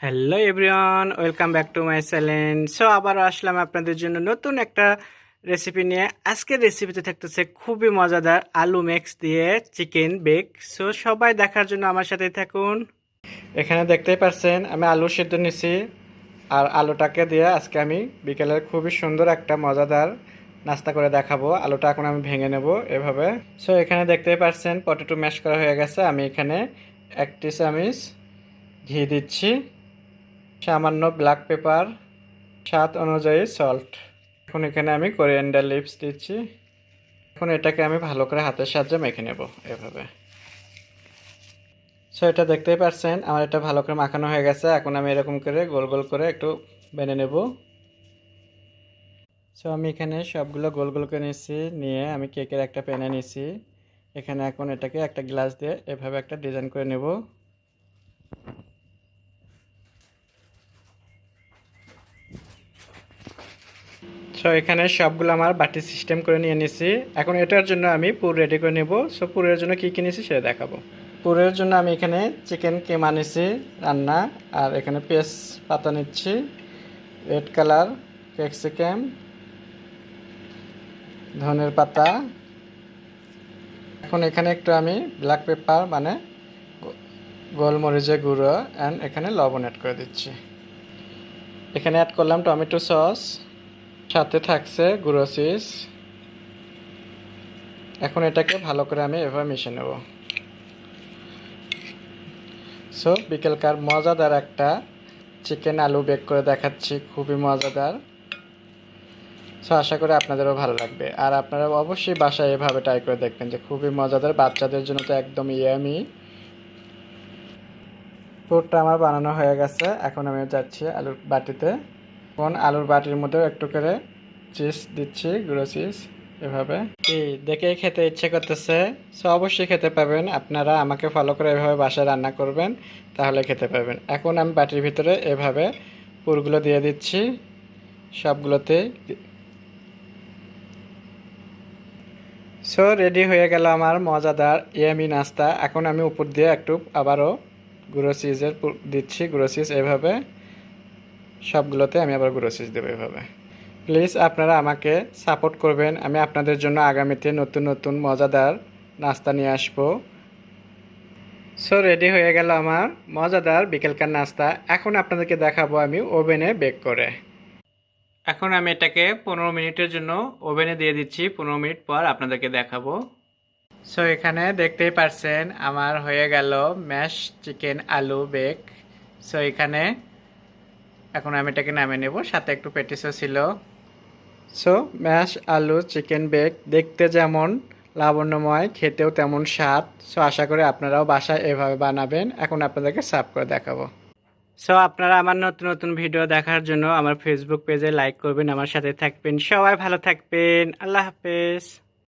Hello everyone welcome back to my channel so আবারও আসলাম আপনাদের জন্য নতুন একটা রেসিপি নিয়ে। আজকের রেসিপিতে থাকতেছে খুবই মজাদার আলু মিক্স দিয়ে চিকেন বেক সো সবাই দেখার জন্য আমার সাথেই থাকুন। এখানে দেখতেই পারছেন, আমি আলু সিদ্ধ নিছি। আর আলুটাকে দিয়ে আজকে আমি বিকেলের খুবই সুন্দর একটা মজাদার নাস্তা করে দেখাবো। আলুটা এখন আমি ভেঙে নেব এভাবে। সো এখানে দেখতেই পারছেন পটেটো ম্যাশ করা হয়ে গেছে। আমি এখানে একটি চামিচ ঘি দিচ্ছি। সামান্য ব্ল্যাক পেপার স্বাদ অনুযায়ী সল্ট এখন এখানে আমি কোরিয়ান্ডার লিপস দিচ্ছি। এখন এটাকে আমি ভালো করে হাতের সাহায্যে মেখে নেব এভাবে। সো এটা দেখতেই পারছেন, আমার এটা ভালো করে মাখানো হয়ে গেছে। এখন আমি এরকম করে গোল গোল করে একটু বেনে নেব। সো আমি এখানে সবগুলো গোল গোল করে নিয়েছি, নিয়ে আমি কেকের একটা প্যানে নিয়েছি। এখানে এখন এটাকে একটা গ্লাস দিয়ে এভাবে একটা ডিজাইন করে নেব। সো এখানে সবগুলো আমার বাটি সিস্টেম করে নিয়ে নিছি। এখন এটার জন্য আমি পুর রেডি করে নেব। সো পুরের জন্য কী কী নিয়েছি সেটা দেখাবো। পুরের জন্য আমি এখানে চিকেন কেমা নিছি, রান্না, আর এখানে পেঁয়াজ পাতা নিচ্ছি রেড কালার ক্যাপসিকাম ধনের পাতা। এখন এখানে একটু আমি ব্ল্যাক পেপার মানে গোলমরিচের গুঁড়ো অ্যান্ড এখানে লবণ অ্যাড করে দিচ্ছি। এখানে অ্যাড করলাম টমেটো সস সাথে থাকছে গুঁড়ো এখন এটাকে ভালো করে আমি এভাবে মিশে নেব। সো বিকেলকার মজাদার একটা চিকেন আলু বেক করে দেখাচ্ছি, খুবই মজাদার। সো আশা করি আপনাদেরও ভালো লাগবে। আর আপনারা অবশ্যই বাসায় এভাবে ট্রাই করে দেখবেন যে খুবই মজাদার, বাচ্চাদের জন্য তো একদম ইয়ামি পুরটা আমার বানানো হয়ে গেছে, এখন আমি যাচ্ছি আলুর বাটিতে। এখন আলুর বাটির মধ্যে একটু করে চিজ দিচ্ছি, গুঁড়ো চিজ এভাবে। কি দেখেই খেতে ইচ্ছে করতেছে, সো অবশ্যই খেতে পাবেন আপনারা আমাকে ফলো করে এভাবে বাসায় রান্না করবেন, তাহলে খেতে পাবেন এখন আমি বাটির ভিতরে এভাবে পুরগুলো দিয়ে দিচ্ছি, সবগুলোতে। সো রেডি হয়ে গেল আমার মজাদার ইয়ামি নাস্তা। এখন আমি উপর দিয়ে একটু আবারও গুঁড়ো চিজের দিচ্ছি, গুঁড়ো চিজ এভাবে। সবগুলোতে আমি আবার চিজ দেবো এভাবে। প্লিজ আপনারা আমাকে সাপোর্ট করবেন, আমি আপনাদের জন্য আগামীতে নতুন নতুন মজাদার নাস্তা নিয়ে আসব। সো রেডি হয়ে গেল আমার মজাদার বিকেলকার নাস্তা। এখন আপনাদেরকে দেখাবো আমি ওভেনে বেক করে। এখন আমি এটাকে পনেরো মিনিটের জন্য ওভেনে দিয়ে দিচ্ছি, পনেরো মিনিট পর আপনাদেরকে দেখাবো। সো এখানে দেখতেই পারছেন আমার হয়ে গেল ম্যাশ চিকেন আলু বেক সো এখানে এখন আমি এটাকে নামিয়ে নেব। সাথে একটু পেটিসও ছিল। সো ম্যাশ আলু চিকেন বেক দেখতে যেমন লাবণ্যময়, খেতেও তেমন স্বাদ। সো আশা করি আপনারাও বাসায় এভাবে বানাবেন। এখন আপনাদেরকে সার্ভ করে দেখাবো। সো আপনারা আমার নতুন নতুন ভিডিও দেখার জন্য আমার ফেসবুক পেজে লাইক করবেন, আমার সাথে থাকবেন। সবাই ভালো থাকবেন। আল্লাহ হাফেজ।